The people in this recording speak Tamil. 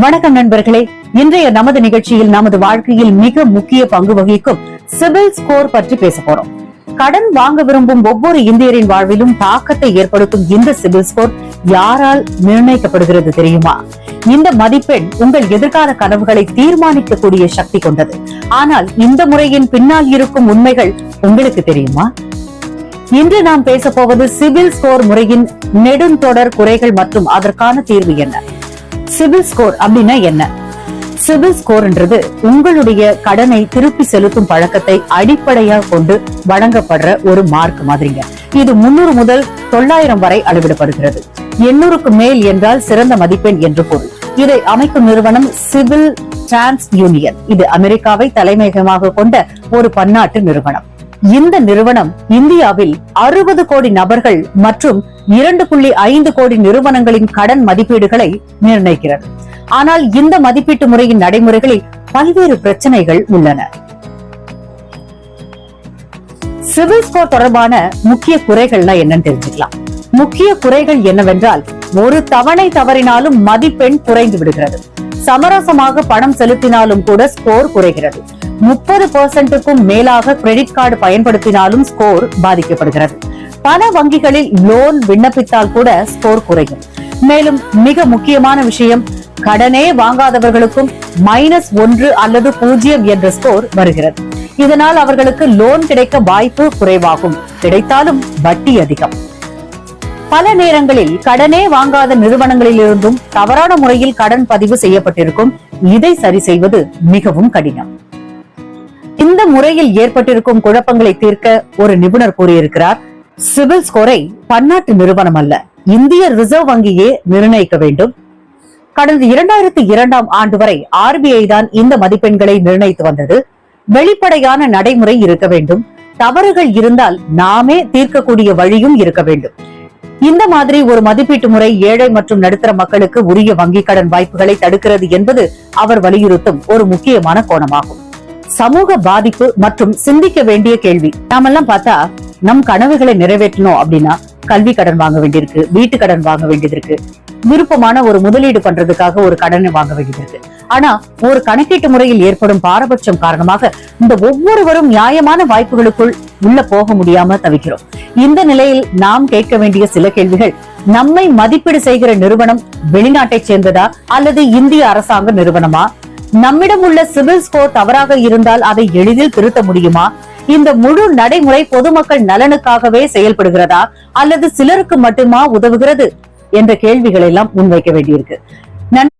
வணக்கம் நண்பர்களே இன்றைய நமது நிகழ்ச்சியில் நமது வாழ்க்கையில் மிக முக்கிய பங்கு வகிக்கும் சிபில் ஸ்கோர் பற்றி பேச போறோம். கடன் வாங்க விரும்பும் ஒவ்வொரு இந்தியரின் வாழ்விலும் தாக்கத்தை ஏற்படுத்தும் இந்த சிபில் ஸ்கோர் யாரால் நிர்ணயிக்கப்படுகிறது தெரியுமா? இந்த மதிப்பெண் உங்கள் எதிர்கால கனவுகளை தீர்மானிக்கக்கூடிய சக்தி கொண்டது. ஆனால் இந்த முறையின் பின்னால் இருக்கும் உண்மைகள் உங்களுக்கு தெரியுமா? இன்று நாம் பேச போவது சிபில் ஸ்கோர் முறையின் நெடுந்தொடர் குறைகள் மற்றும் அதற்கான தீர்வு என்ன? சிபில் ஸ்கோர் அப்படின்னா என்ன? சிபில் ஸ்கோர்ன்றது உங்களுடைய கடனை திருப்பி செலுத்தும் பழக்கத்தை அடிப்படையாக கொண்டு வழங்கப்படுற ஒரு மார்க் மாதிரிங்க. இது முன்னூறு முதல் தொள்ளாயிரம் வரை அளவிடப்படுகிறது. எண்ணூறுக்கு மேல் என்றால் சிறந்த மதிப்பெண் என்று பொருள். இதை அமைக்கும் நிறுவனம் சிவில் டிரான்ஸ் யூனியன். இது அமெரிக்காவை தலைமையகமாக கொண்ட ஒரு பன்னாட்டு நிறுவனம். இந்த நிறுவனம் இந்தியாவில் அறுபது கோடி நபர்கள் மற்றும் இரண்டு புள்ளி ஐந்து கோடி நிறுவனங்களின் கடன் மதிப்பீடுகளை நிர்ணயிக்கிறது. ஆனால் இந்த மதிப்பீட்டு முறையின் நடைமுறைகளில் பல்வேறு பிரச்சனைகள் உள்ளன. சிவில் ஸ்கோர் தொடர்பான முக்கிய குறைகள்னா என்னன்னு தெரிஞ்சுக்கலாம். முக்கிய குறைகள் என்னவென்றால் ஒரு தவணை தவறினாலும் மதிப்பெண் குறைந்து விடுகிறது. சமரசமாக பணம் செலுத்தினாலும் கூட ஸ்கோர் குறைகிறது. முப்பது பெர்சென்ட்டுக்கும் மேலாக கிரெடிட் கார்டு பயன்படுத்தினாலும் ஸ்கோர் பாதிக்கப்படுகிறது. பல வங்கிகளில் லோன் விண்ணப்பித்தால் கூட ஸ்கோர் குறையும். மேலும் மிக முக்கியமான விஷயம் கடனே வாங்காதவர்களுக்கும் மைனஸ் ஒன்று அல்லது பூஜ்ஜியம் என்ற ஸ்கோர் வருகிறது. இதனால் அவர்களுக்கு லோன் கிடைக்க வாய்ப்பு குறைவாகும். கிடைத்தாலும் வட்டி அதிகம். பல நேரங்களில் கடனே வாங்காத நிறுவனங்களில் இருந்தும் தவறான முறையில் கடன் பதிவு செய்யப்பட்டிருக்கும். இதை சரி செய்வது மிகவும் கடினம். இந்த முறையில் ஏற்பட்டிருக்கும் குழப்பங்களை தீர்க்க ஒரு நிபுணர் கூறியிருக்கிறார். சிவில் ஸ்கோரை பன்னாட்டு நிறுவனம் அல்ல இந்திய ரிசர்வ் வங்கியே நிர்ணயிக்க வேண்டும். கடந்த இரண்டாயிரத்தி இரண்டாம் ஆண்டு வரை ஆர்பிஐ தான் இந்த மதிப்பெண்களை நிர்ணயித்து வந்தது. வெளிப்படையான நடைமுறை இருக்க வேண்டும். தவறுகள் இருந்தால் நாமே தீர்க்கக்கூடிய வழியும் இருக்க வேண்டும். இந்த மாதிரி ஒரு மதிப்பீட்டு முறை ஏழை மற்றும் நடுத்தர மக்களுக்கு உரிய வங்கிக் கடன் வாய்ப்புகளை தடுக்கிறது என்பது அவர் வலியுறுத்தும் ஒரு முக்கியமான கோணமாகும். சமூக பாதிப்பு மற்றும் சிந்திக்க வேண்டிய கேள்வி. நாமெல்லாம் பார்த்தா நம் கனவுகளை நிறைவேற்றணும் அப்படின்னா கல்வி கடன் வாங்க வேண்டியிருக்கு வீட்டு கடன் வாங்க வேண்டியது இருக்கு விருப்பமான ஒரு முதலீடு பண்றதுக்காக ஒரு கடனை வாங்க வேண்டியது இருக்கு ஆனா ஒரு கணக்கீட்டு முறையில் ஏற்படும் பாரபட்சம் காரணமாக இந்த ஒவ்வொருவரும் நியாயமான வாய்ப்புகளுக்குள் உள்ள போக முடியாம தவிக்கிறோம். இந்த நிலையில் நாம் கேட்க வேண்டிய சில கேள்விகள் நம்மை மதிப்பீடு செய்கிற நிறுவனம் வெளிநாட்டை சேர்ந்ததா அல்லது இந்திய அரசாங்க நிறுவனமா? நம்மிடம் உள்ள சிவில் ஸ்கோர் தவறாக இருந்தால் அதை எளிதில் திருத்த முடியுமா? இந்த முழு நடைமுறை பொதுமக்கள் நலனுக்காகவே செயல்படுகிறதா? அல்லது சிலருக்கு மட்டுமா உதவுகிறது? என்ற கேள்விகளை எல்லாம் முன்வைக்க வேண்டியிருக்கு. நன்றி.